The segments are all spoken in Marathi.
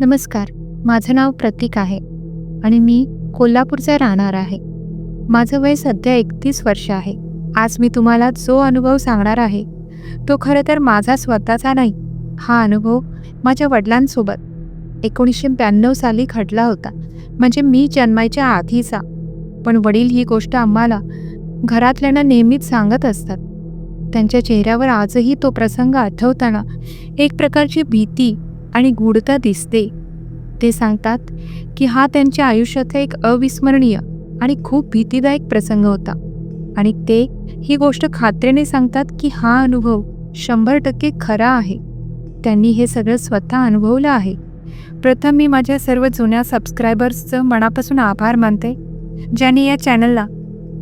नमस्कार माझं नाव प्रतीक आहे आणि मी कोल्हापूरचा राहणार आहे. माझं वय सध्या एकतीस वर्ष आहे. आज मी तुम्हाला जो अनुभव सांगणार आहे तो खरं तर माझा स्वतःचा नाही हा अनुभव माझ्या वडिलांसोबत एकोणीसशे ब्याण्णव साली घडला होता. म्हणजे मी जन्मायच्या आधीचा. पण वडील ही गोष्ट आम्हाला घरातल्यांना नेहमीच सांगत असतात. त्यांच्या चेहऱ्यावर आजही तो प्रसंग आठवताना एक प्रकारची भीती आणि गूढता दिसते. ते सांगतात की हा त्यांच्या आयुष्यातला एक अविस्मरणीय आणि खूप भीतीदायक प्रसंग होता. आणि ते ही गोष्ट खात्रीने सांगतात की हा अनुभव शंभर टक्के खरा आहे. त्यांनी हे सगळं स्वतः अनुभवलं आहे. प्रथम मी माझ्या सर्व जुन्या सबस्क्रायबर्सचं मनापासून आभार मानते ज्यांनी या चॅनलला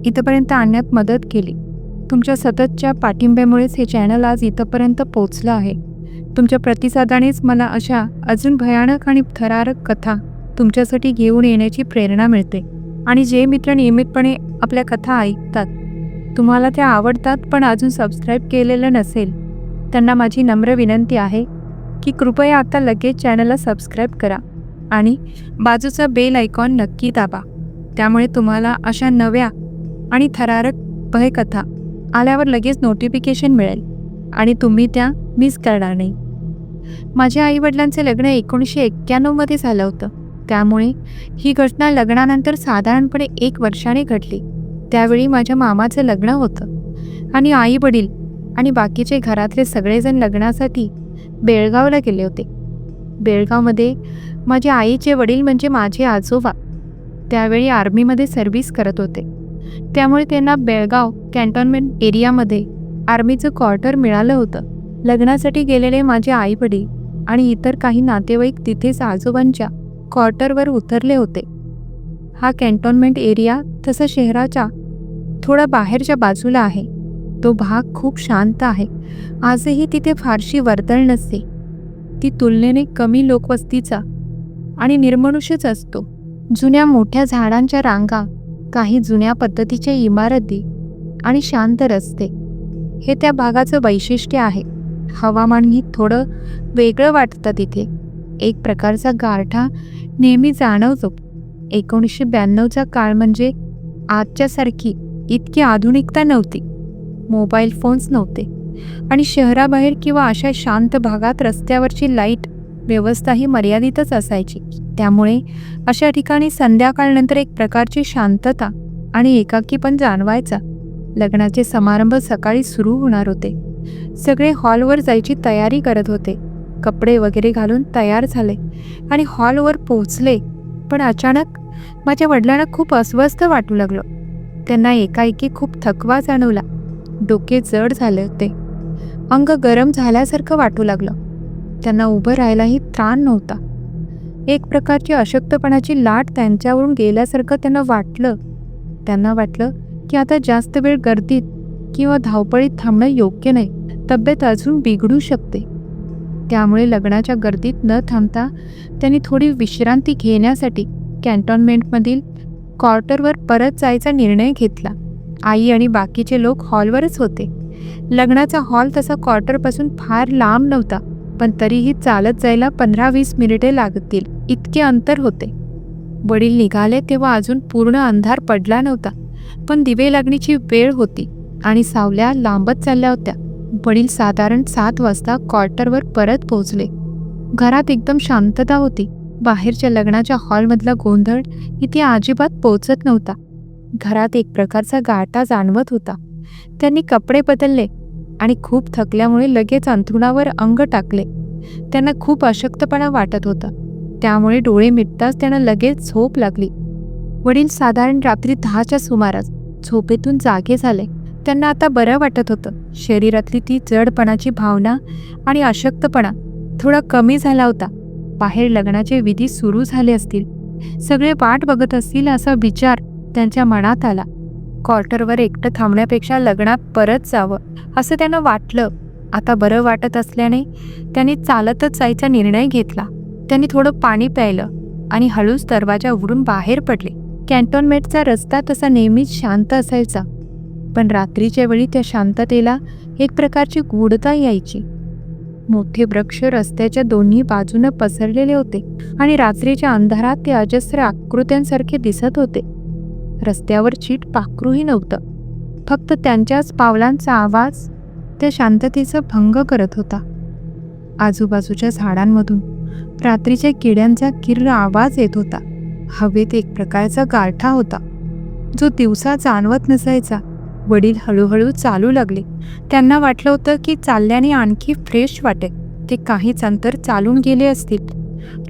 इथंपर्यंत आणण्यात मदत केली. तुमच्या सततच्या पाठिंब्यामुळेच हे चॅनल आज इथंपर्यंत पोचलं आहे. तुमच्या प्रतिसादानेच मला अशा अजून भयानक आणि थरारक कथा तुमच्यासाठी घेऊन येण्याची प्रेरणा मिळते. आणि जे मित्र नियमितपणे आपल्या कथा ऐकतात तुम्हाला त्या आवडतात पण अजून सबस्क्राईब केलेलं नसेल त्यांना माझी नम्र विनंती आहे की कृपया आता लगेच चॅनलला सबस्क्राईब करा आणि बाजूचा बेल आयकॉन नक्की दाबा. त्यामुळे तुम्हाला अशा नव्या आणि थरारक भयकथा आल्यावर लगेच नोटिफिकेशन मिळेल आणि तुम्ही त्या मिस करणार नाही. माझ्या आईवडिलांचे लग्न एकोणीसशे एक्क्याण्णवमध्ये झालं होतं. त्यामुळे ही घटना लग्नानंतर साधारणपणे एक वर्षाने घडली. त्यावेळी माझ्या मामाचं लग्न होतं. आणि आई वडील आणि बाकीचे घरातले सगळेजण लग्नासाठी बेळगावला गेले होते. बेळगावमध्ये माझ्या आईचे वडील म्हणजे माझे आजोबा त्यावेळी आर्मीमध्ये सर्व्हिस करत होते. त्यामुळे त्यांना बेळगाव कॅन्टोनमेंट एरियामध्ये आर्मीचं क्वार्टर मिळालं होतं. लग्नासाठी गेलेले माझे आई वडील आणि इतर काही नातेवाईक तिथेच आजोबांच्या क्वार्टरवर उतरले होते. हा कॅन्टोन्मेंट एरिया तसं शहराच्या थोडा बाहेरच्या बाजूला आहे. तो भाग खूप शांत आहे. आजही तिथे फारशी वर्दळ नसते. ती तुलनेने कमी लोकवस्तीचा आणि निर्मनुष्यच असतो. जुन्या मोठ्या झाडांच्या रांगा काही जुन्या पद्धतीच्या इमारती आणि शांत रस्ते. हे त्या भागाचं वैशिष्ट्य आहे. हवामानही थोडं वेगळं वाटतं तिथे. एक प्रकारचा गारठा नेहमी जाणवतो. एकोणीसशे ब्याण्णवचा काळ म्हणजे आजच्यासारखी इतकी आधुनिकता नव्हती. मोबाईल फोन्स नव्हते. आणि शहराबाहेर किंवा अशा शांत भागात रस्त्यावरची लाइट व्यवस्था ही मर्यादितच असायची. त्यामुळे अशा ठिकाणी संध्याकाळनंतर एक प्रकारची शांतता आणि एकाकी पण जाणवायचा. लग्नाचे समारंभ सकाळी सुरू होणार होते. सगळे हॉलवर जायची तयारी करत होते. कपडे वगैरे घालून तयार झाले आणि हॉलवर पोहोचले. पण अचानक माझ्या वडिलांना खूप अस्वस्थ वाटू लागलं. त्यांना एकाएकी खूप थकवा जाणवला. डोके जड झाले होते. अंग गरम झाल्यासारखं वाटू लागलं. त्यांना उभं राहायलाही त्राण नव्हता. एक प्रकारची अशक्तपणाची लाट त्यांच्यावरून गेल्यासारखं त्यांना वाटलं. त्यांना वाटलं की आता जास्त वेळ गर्दीत किंवा धावपळीत थांबणं योग्य नाही. तब्येत अजून बिघडू शकते. त्यामुळे लग्नाच्या गर्दीत न थांबता त्यांनी थोडी विश्रांती घेण्यासाठी कॅन्टॉनमेंटमधील क्वार्टरवर परत जायचा निर्णय घेतला. आई आणि बाकीचे लोक हॉलवरच होते. लग्नाचा हॉल तसा क्वार्टरपासून फार लांब नव्हता पण तरीही चालत जायला पंधरा वीस मिनिटे लागतील इतके अंतर होते. वडील निघाले तेव्हा अजून पूर्ण अंधार पडला नव्हता पण दिवे लागणीची वेळ होती आणि सावल्या लांबत चालल्या होत्या. वडील साधारण सात वाजता क्वार्टरवर परत पोहोचले. घरात एकदम शांतता होती. बाहेरच्या लग्नाच्या हॉलमधला गोंधळ इथे अजिबात पोचत नव्हता. घरात एक प्रकारचा गाटा जाणवत होता. त्यांनी कपडे बदलले आणि खूप थकल्यामुळे लगेच अंथरुणावर अंग टाकले. त्यांना खूप अशक्तपणा वाटत होता. त्यामुळे डोळे मिटताच त्यांना लगेच झोप लागली. वडील साधारण रात्री दहाच्या सुमारास झोपेतून जागे झाले. त्यांना आता बरं वाटत होतं. शरीरातली ती जडपणाची भावना आणि अशक्तपणा थोडा कमी झाला होता. बाहेर लग्नाचे विधी सुरू झाले असतील. सगळे वाट बघत असतील असा विचार त्यांच्या मनात आला. क्वार्टरवर एकटं थांबण्यापेक्षा लग्नात परत जावं असं त्यांना वाटलं. आता बरं वाटत असल्याने त्यांनी चालतच जायचा निर्णय घेतला. त्यांनी थोडं पाणी प्यायलं आणि हळूच दरवाजा उघडून बाहेर पडले. कॅन्टोनमेंटचा रस्ता तसा नेहमीच शांत असायचा. पण रात्रीच्या वेळी त्या शांततेला एक प्रकारची गूढता यायची. मोठे वृक्ष रस्त्याच्या दोन्ही बाजूनं पसरलेले होते आणि रात्रीच्या अंधारात ते अजस्र आकृत्यांसारखे दिसत होते. रस्त्यावर चीट पाखरूही नव्हतं. फक्त त्यांच्याच पावलांचा आवाज त्या शांततेचा भंग करत होता. आजूबाजूच्या झाडांमधून रात्रीच्या किड्यांचा किर्र आवाज येत होता. हवेत एक प्रकारचा गारठा होता जो दिवसा जाणवत नसायचा. वडील हळूहळू चालू लागले. त्यांना वाटलं होतं की चालल्याने आणखी फ्रेश वाटेल. ते काहीच अंतर चालून गेले असतील.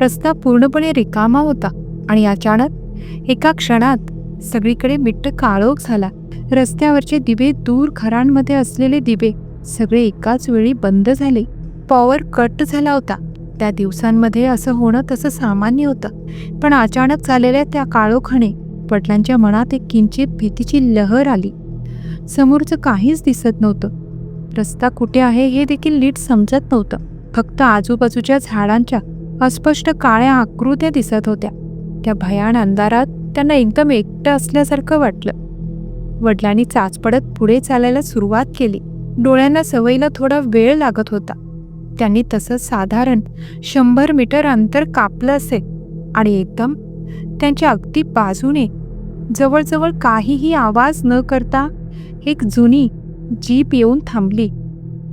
रस्ता पूर्णपणे रिकामा होता आणि अचानक एका क्षणात सगळीकडे मिट्ट काळोख झाला. रस्त्यावरचे दिवे दूर घरांमध्ये असलेले दिवे सगळे एकाच वेळी बंद झाले. पॉवर कट झाला होता. त्या दिवसांमध्ये असं होणं तसं सामान्य होतं. पण अचानक झालेल्या त्या काळोखाने वडिलांच्या मनात एक किंचित भीतीची लहर आली. समोरचं काहीच दिसत नव्हतं. रस्ता कुठे आहे हे देखील नीट समजत नव्हतं. फक्त आजूबाजूच्या झाडांच्या अस्पष्ट काळ्या आकृत्या दिसत होत्या. त्या भयान अंधारात त्यांना एकदम एकटं असल्यासारखं वाटलं. वडिलांनी चाच पडत पुढे चालायला सुरुवात केली. डोळ्यांना सवयीला थोडा वेळ लागत होता. त्यांनी तसं साधारण शंभर मीटर अंतर कापलं असेल आणि एकदम त्यांच्या अगदी बाजूने जवळजवळ काहीही आवाज न करता एक जुनी जीप येऊन थांबली.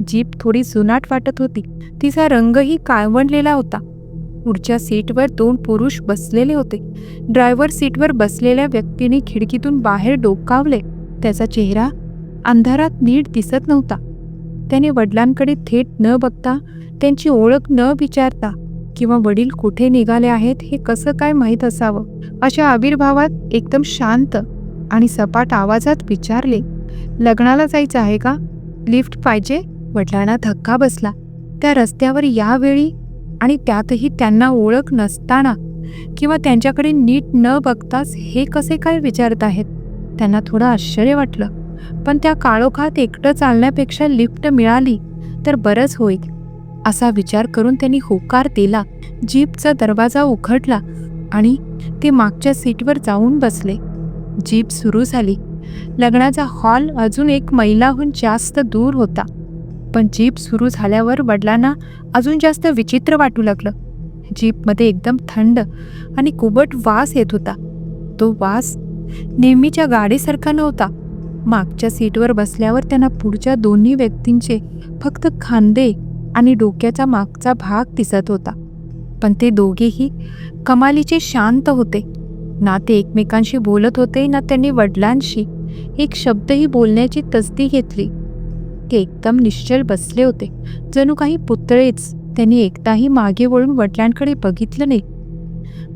जीप थोडी जुनाट वाटत होती. तिचा रंगही काळवंडलेला होता. पुढच्या सीटवर दोन पुरुष बसलेले होते. ड्रायव्हर सीटवर बसलेल्या व्यक्तीने खिडकीतून बाहेर डोकावले. त्याचा चेहरा अंधारात नीट दिसत नव्हता. त्याने वडिलांकडे थेट न बघता त्यांची ओळख न विचारता किंवा वडील कुठे निघाले आहेत हे कसं काय माहीत असावं? अशा आविर्भावात एकदम शांत आणि सपाट आवाजात विचारले लग्नाला जायचं आहे का? लिफ्ट पाहिजे? वडिलांना धक्का बसला. त्या रस्त्यावर यावेळी आणि त्यातही त्यांना ओळख नसताना किंवा त्यांच्याकडे नीट न बघताच हे कसे काय विचारत आहेत? त्यांना थोडं आश्चर्य वाटलं. पण त्या काळोखात एकटं चालण्यापेक्षा लिफ्ट मिळाली तर बरंच होईल. असा विचार करून त्यांनी होकार दिला. जीपचा दरवाजा उघडला आणि ते मागच्या सीटवर जाऊन बसले. जीप सुरू झाली. लग्नाचा हॉल अजून एक मैलाहून जास्त दूर होता. पण जीप सुरू झाल्यावर वडिलांना अजून जास्त विचित्र वाटू लागलं. जीपमध्ये एकदम थंड आणि कुबट वास येत होता. तो वास नेहमीच्या गाडीसारखा नव्हता. मागच्या सीटवर बसल्यावर त्यांना पुढच्या दोन्ही व्यक्तींचे फक्त खांदे आणि डोक्याचा मागचा भाग दिसत होता. पण ते दोघेही कमालीचे शांत होते. ना ते एकमेकांशी बोलत होते ना त्यांनी वडिलांशी. एक शब्दही बोलण्याची तसदी घेतली. ते एकदम निश्चल बसले होते. जणू काही पुतळेच त्यांनी एकदाही मागे वळून वडिलांकडे बघितलं नाही.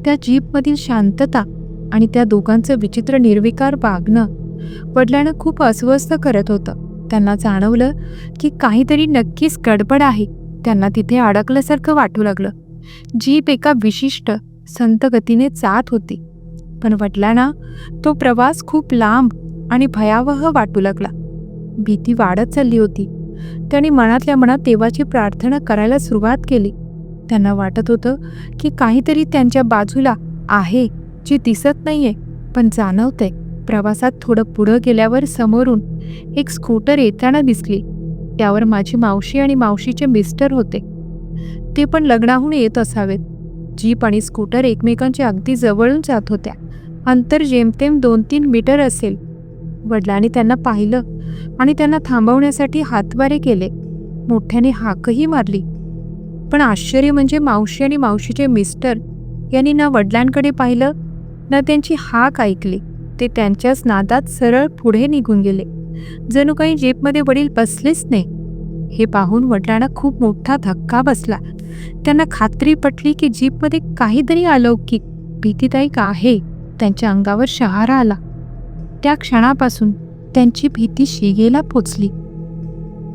त्या जीपमधील शांतता आणि त्या दोघांचं विचित्र निर्विकार वागणं वडिलांना खूप अस्वस्थ करत होतं. त्यांना जाणवलं की काहीतरी नक्कीच गडबड आहे. त्यांना तिथे अडकल्यासारखं वाटू लागलं. जीप एका विशिष्ट संतगतीने जात होती. पण वडिलांना तो प्रवास खूप लांब आणि भयावह वाटू लागला. भीती वाढत चालली होती. त्याने मनातल्या मनात देवाची प्रार्थना करायला सुरुवात केली. त्यांना वाटत होतं की काहीतरी त्यांच्या बाजूला आहे जे दिसत नाहीये पण जाणवतंय. प्रवासात थोडं पुढं गेल्यावर समोरून एक स्कूटर येताना दिसली. त्यावर माझी मावशी आणि मावशीचे मिस्टर होते. ते पण लग्नाहून येत असावेत. जीप आणि स्कूटर एकमेकांच्या अगदी जवळून जात होत्या. अंतर जेमतेम दोन तीन मीटर असेल. वडिलांनी त्यांना पाहिलं आणि त्यांना थांबवण्यासाठी हातवारे केले. मोठ्याने हाकही मारली. पण आश्चर्य म्हणजे मावशी आणि मावशीचे मिस्टर यांनी ना वडिलांकडे पाहिलं ना त्यांची हाक ऐकली. ते त्यांच्याच नादात सरळ पुढे निघून गेले. जणू काही जीपमध्ये वडील बसलेच नाही. हे पाहून वडिलांना खूप मोठा धक्का बसला. त्यांना खात्री पटली की जीपमध्ये काहीतरी अलौकिक भीतीदायक आहे. त्यांच्या अंगावर शहारा आला. त्या क्षणापासून त्यांची भीती शिगेला पोचली.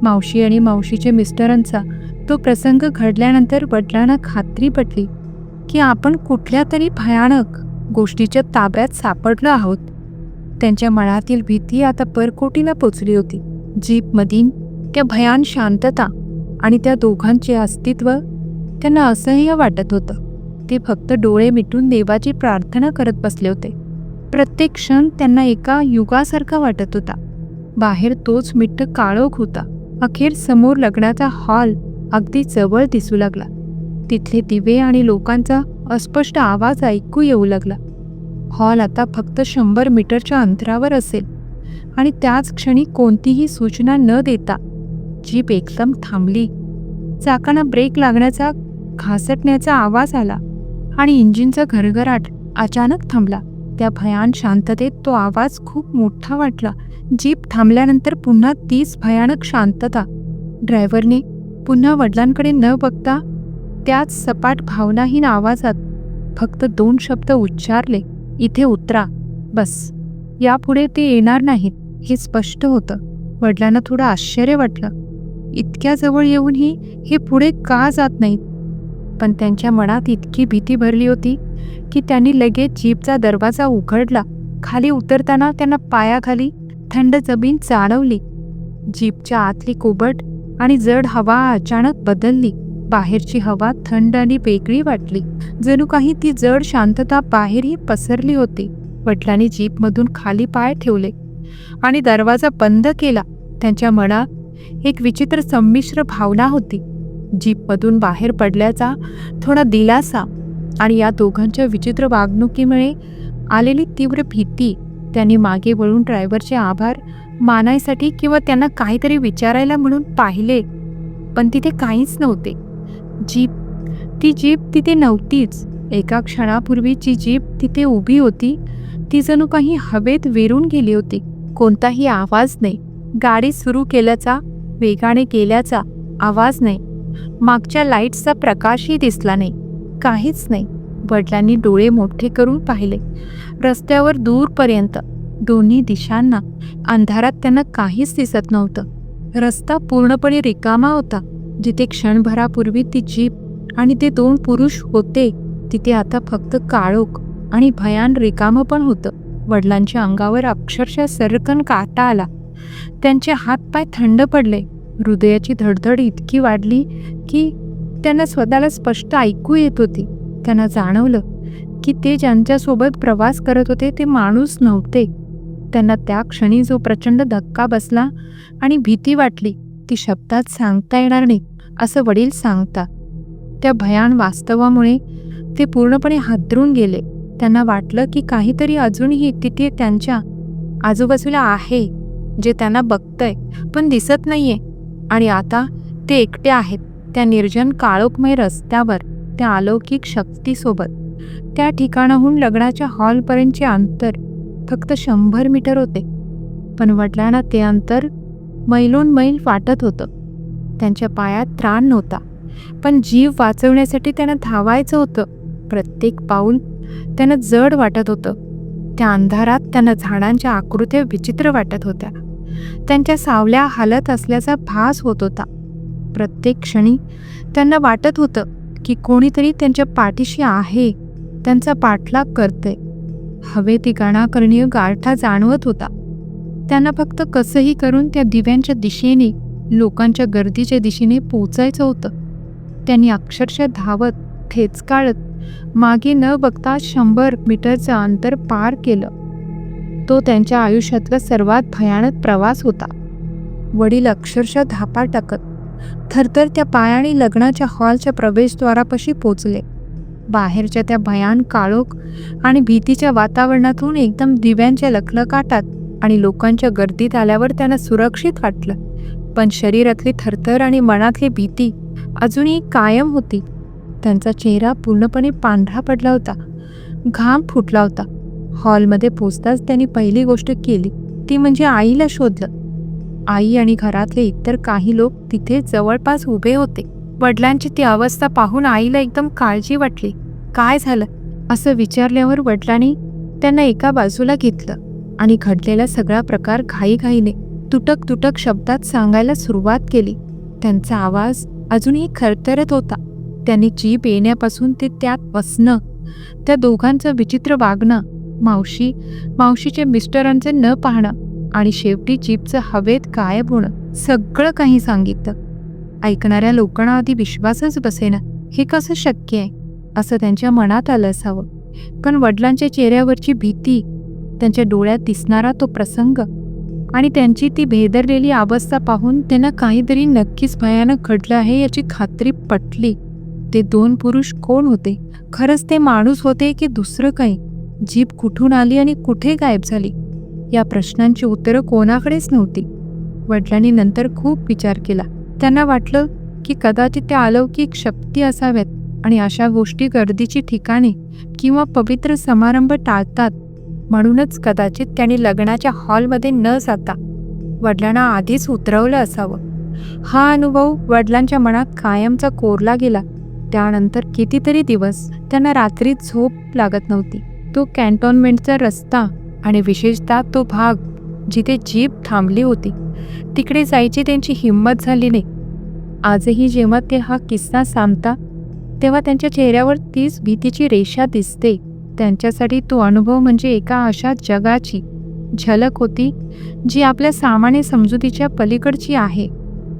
मावशी आणि मावशीचे मिस्टरांचा तो प्रसंग घडल्यानंतर वडिलांना खात्री पटली की आपण कुठल्या तरी भयानक गोष्टीच्या ताब्यात सापडलो आहोत. त्यांच्या मनातील भीती आता परकोटीला पोचली होती. जीपमधील त्या भयान शांतता आणि त्या दोघांचे अस्तित्व त्यांना असह्य वाटत होतं. ते फक्त डोळे मिटून देवाची प्रार्थना करत बसले होते. प्रत्येक क्षण त्यांना एका युगासारखा वाटत होता. बाहेर तोच मिठ्ठ काळोख होता. अखेर समोर लग्नाचा हॉल अगदी जवळ दिसू लागला. तिथले दिवे आणि लोकांचा अस्पष्ट आवाज ऐकू येऊ लागला. हॉल आता फक्त शंभर मीटरच्या अंतरावर असेल आणि त्याच क्षणी कोणतीही सूचना न देता जीप एकदम थांबली. चाकांना ब्रेक लागण्याचा घासटण्याचा आवाज आला आणि इंजिनचा घरघराट अचानक थांबला. त्या भयान शांततेत तो आवाज खूप मोठा वाटला. जीप थांबल्यानंतर पुन्हा तीच भयानक शांतता. ड्रायव्हरने पुन्हा वडिलांकडे न बघता त्याच सपाट भावनाहीन आवाजात फक्त दोन शब्द उच्चारले इथे उतरा. बस. यापुढे ते येणार नाहीत. हे स्पष्ट होतं. वडिलांना थोडं आश्चर्य वाटलं. इतक्या जवळ येऊनही हे पुढे का जात नाहीत? पण त्यांच्या मनात इतकी भीती भरली होती की त्यांनी लगेच जीपचा दरवाजा उघडला खाली उतरताना त्यांना पायाखाली थंड जमीन जाणवली. जीपच्या आतली कोबट आणि जड हवा अचानक बदलली बाहेरची हवा थंड आणि वेगळी वाटली. जणू काही ती जड शांतता बाहेरही पसरली होती. वडिलांनी जीपमधून खाली पाय ठेवले आणि दरवाजा बंद केला. त्यांच्या मनात एक विचित्र संमिश्र भावना होती. जीपमधून बाहेर पडल्याचा थोडा दिलासा आणि या दोघांच्या विचित्र वागणुकीमुळे आलेली तीव्र भीती त्यांनी मागे वळून ड्रायव्हरचे आभार मानायसाठी किंवा त्यांना काहीतरी विचारायला म्हणून पाहिले. पण तिथे काहीच नव्हते. जीप ती जीप तिथे नव्हतीच. एका क्षणापूर्वीची जीप तिथे उभी होती ती जणू काही हवेत वेरून गेली होती. कोणताही आवाज नाही. गाडी सुरू केल्याचा वेगाने गेल्याचा आवाज नाही. मागच्या लाईट्सचा प्रकाशही दिसला नाही. काहीच नाही. वडिलांनी डोळे मोठे करून पाहिले. रस्त्यावर दूरपर्यंत दोन्ही दिशांना अंधारात त्यांना काहीच दिसत नव्हतं. रस्ता पूर्णपणे रिकामा होता. जिथे क्षणभरापूर्वी ती जीप आणि ते दोन पुरुष होते तिथे आता फक्त काळोख आणि भयान रिकामं पण होतं. वडिलांच्या अंगावर अक्षरशः सरकन काटा आला. त्यांचे हातपाय थंड पडले. हृदयाची धडधड इतकी वाढली की त्यांना स्वतःला स्पष्ट ऐकू येत होती. त्यांना जाणवलं की ते ज्यांच्यासोबत प्रवास करत होते ते माणूस नव्हते. त्यांना त्या क्षणी जो प्रचंड धक्का बसला आणि भीती वाटली ती शब्दात सांगता येणार नाही असं वडील सांगता. त्या भयान वास्तवामुळे ते पूर्णपणे हादरून गेले. त्यांना वाटलं की काहीतरी अजूनही तिथे त्यांच्या आजूबाजूला आहे. जे त्यांना बघतंय पण दिसत नाहीये. आणि आता ते एकटे आहेत त्या निर्जन काळोखमय रस्त्यावर त्या अलौकिक शक्तीसोबत. त्या ठिकाणाहून लग्नाच्या हॉलपर्यंतचे अंतर फक्त शंभर मीटर होते. पण वडिलांना ते अंतर मैलून मैल वाटत होतं. त्यांच्या पायात त्राण नव्हता. पण जीव वाचवण्यासाठी त्यांना धावायचं होतं. प्रत्येक पाऊल त्यांना जड वाटत होतं. त्या अंधारात त्यांना झाडांच्या आकृत्या विचित्र वाटत होत्या. त्यांच्या सावल्या हालत असल्याचा भास होत होता. प्रत्येक क्षणी त्यांना वाटत होतं की कोणीतरी त्यांच्या पाठीशी आहे त्यांचा पाठलाग करते हवे ती गणाकरणीय गारठा जाणवत होता. त्यांना फक्त कसंही करून त्या दिव्यांच्या दिशेने लोकांच्या गर्दीच्या दिशेने पोचायचं होतं. त्यांनी अक्षरशः धावत ठेचकाळत मागे न बघता शंभर मीटरचं अंतर पार केलं. तो त्यांच्या आयुष्यातला सर्वात भयानक प्रवास होता. वडील अक्षरशः धापा टाकत थरथर त्या पायाने लग्नाच्या हॉलच्या प्रवेशद्वारापाशी पोचले. बाहेरच्या त्या भयान काळोख आणि भीतीच्या वातावरणातून एकदम दिव्यांच्या लखलकाटात आणि लोकांच्या गर्दीत आल्यावर त्यांना सुरक्षित वाटलं. पण शरीरातली थरथर आणि मनातली भीती अजूनही कायम होती. त्यांचा चेहरा पूर्णपणे पांढरा पडला होता. घाम फुटला होता. हॉलमध्ये पोचताच त्यांनी पहिली गोष्ट केली. ती म्हणजे आईला शोधलं. आई आणि घरातले इतर काही लोक तिथे जवळपास उभे होते. वडिलांची ती अवस्था पाहून आईला एकदम काळजी वाटली. काय झालं? असं विचारल्यावर वडिलांनी त्यांना एका बाजूला घेतलं आणि घडलेला सगळा प्रकार घाईघाईने तुटक तुटक शब्दात सांगायला सुरुवात केली. त्यांचा आवाज अजूनही खरतरत होता. त्यांनी जीप येण्यापासून ते त्यात बसणं त्या दोघांचं विचित्र वागणं मावशी मावशीचे मिस्टरांचे न पाहणं आणि शेवटी जीपचं हवेत गायब होणं सगळं काही सांगितलं. ऐकणाऱ्या लोकांना आधी विश्वासच बसेना हे कसं शक्य आहे? असं त्यांच्या मनात आलं असावं. पण वडिलांच्या चेहऱ्यावरची भीती त्यांच्या डोळ्यात दिसणारा तो प्रसंग आणि त्यांची ती भेदरलेली अवस्था पाहून त्यांना काहीतरी नक्कीच भयानक घडलं आहे याची खात्री पटली. ते दोन पुरुष कोण होते? खरंच ते माणूस होते की दुसरं काही? जीप कुठून आली आणि कुठे गायब झाली? या प्रश्नांची उत्तरं कोणाकडेच नव्हती. वडिलांनी नंतर खूप विचार केला. त्यांना वाटलं की कदाचित त्या अलौकिक शक्ती असाव्यात आणि अशा गोष्टी गर्दीची ठिकाणे किंवा पवित्र समारंभ टाळतात. म्हणूनच कदाचित त्यांनी लग्नाच्या हॉलमध्ये न जाता वडिलांना आधीच उतरवलं असावं. हा अनुभव वडिलांच्या मनात कायमचा कोरला गेला. त्यानंतर कितीतरी दिवस त्यांना रात्री झोप लागत नव्हती. तो कॅन्टॉनमेंटचा रस्ता आणि विशेषतः तो भाग जिथे जीप थांबली होती तिकडे जायची त्यांची हिंमत झाली नाही. आजही जेव्हा ते हा किस्सा सांगता तेव्हा त्यांच्या चेहऱ्यावर तीच भीतीची रेषा दिसते. त्यांच्यासाठी तो अनुभव म्हणजे एका अशा जगाची झलक होती जी आपल्या सामान्य समजुतीच्या पलीकडची आहे.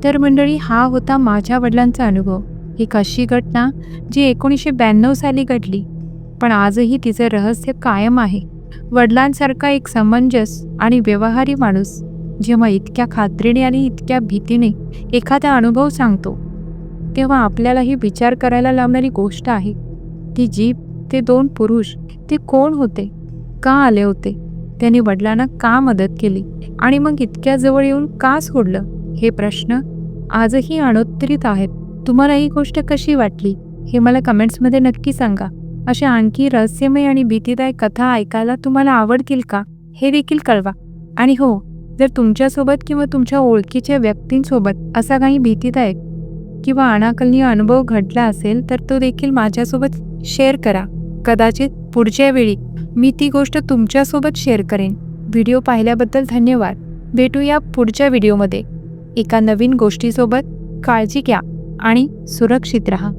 तर मंडळी हा होता माझ्या वडिलांचा अनुभव. एक अशी घटना जी एकोणीसशे ब्याण्णव साली घडली? पण आजही तिचं रहस्य कायम आहे. वडिलांसारखा एक समंजस आणि व्यवहारी माणूस जेव्हा इतक्या खात्रीने आणि इतक्या भीतीने एखादा अनुभव सांगतो तेव्हा आपल्यालाही विचार करायला लावणारी गोष्ट आहे. ती जीप ते दोन पुरुष ते कोण होते? का आले होते? त्यांनी वडिलांना का मदत केली? आणि मग इतक्या जवळ येऊन का सोडलं? हे प्रश्न आजही अणोत्तरित आहेत. तुम्हाला ही गोष्ट कशी वाटली? हे मला कमेंट्समध्ये नक्की सांगा. अशा आणखी रहस्यमय आणि भीतीदायक कथा ऐकायला तुम्हाला आवडतील का हे देखील कळवा. आणि हो जर तुमच्यासोबत किंवा तुमच्या ओळखीच्या व्यक्तींसोबत असा काही भीतीदायक किंवा अनाकलनीय अनुभव घडला असेल तर तो देखील माझ्यासोबत शेअर करा. कदाचित पुढच्या वेळी मी ती गोष्ट तुमच्यासोबत शेअर करेन. व्हिडिओ पाहिल्याबद्दल धन्यवाद. भेटूया पुढच्या व्हिडिओमध्ये. एका नवीन गोष्टीसोबत काळजी घ्या आणि सुरक्षित राहा.